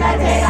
Jai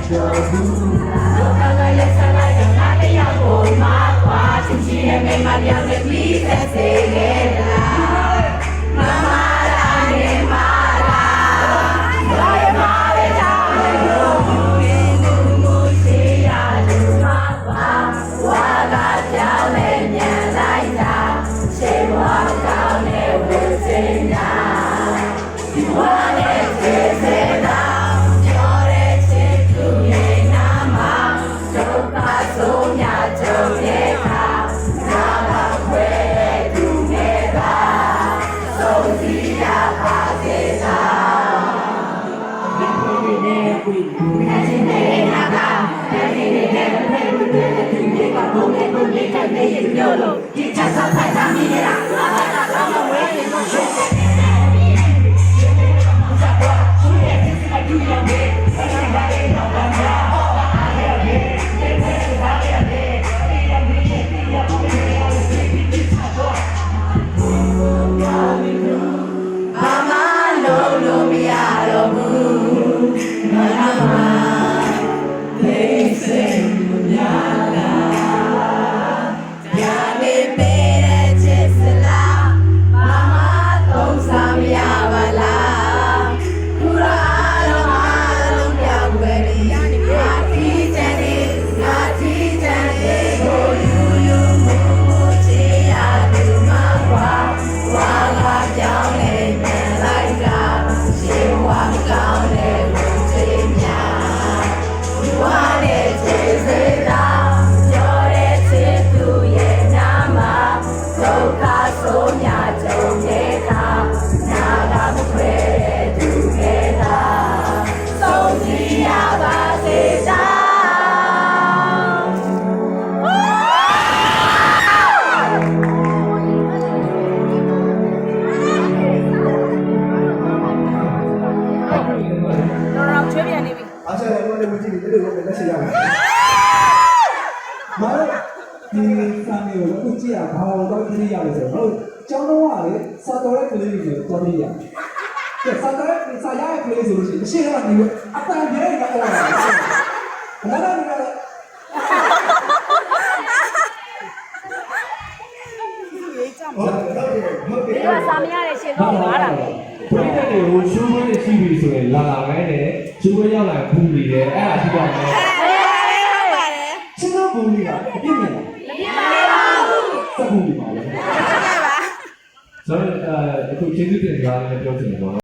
Thank you. တော်တော် မတော်ဒီစာမေကိုအခုကြည့်ရဘာလို့တော့ကြည့်ရလဲဆိုတော့ကျောင်းတော်ကလေစာတော်ရဲ့ကလေးတွေကိုတော့ကြည့်ရ။ကဲစာတော်ရဲ့စာရရဲ့ကလေးဆိုလို့ရှိရင်ရှေ့ကတော့ဒီအတန်ပြဲကအော်လာတယ်။ဘာသာတွေကလည်းဟုတ်တယ်ဟုတ်တယ်ဒီကစာမရတဲ့ရှင်တော့ပါတာပဲပရိသတ်တွေကိုရှုံးခွင့်ရှိပြီဆိုရင်လာလာပဲနဲ့ရှုံးခွင့်ရောက်လာပူနေတယ်အဲ့ဒါရှိပါမယ်အေးဟုတ်ပါတယ် ချင်းတော်ဘူးကြီးကအပြည့်မြင်မပြပါဘူးစက်ဘူးကြီးပါလေဟုတ်ကဲ့ပါဆိုတော့အဲအခုကျေးဇူးတင်ကြတယ်ပြောချင်တယ်ပေါ့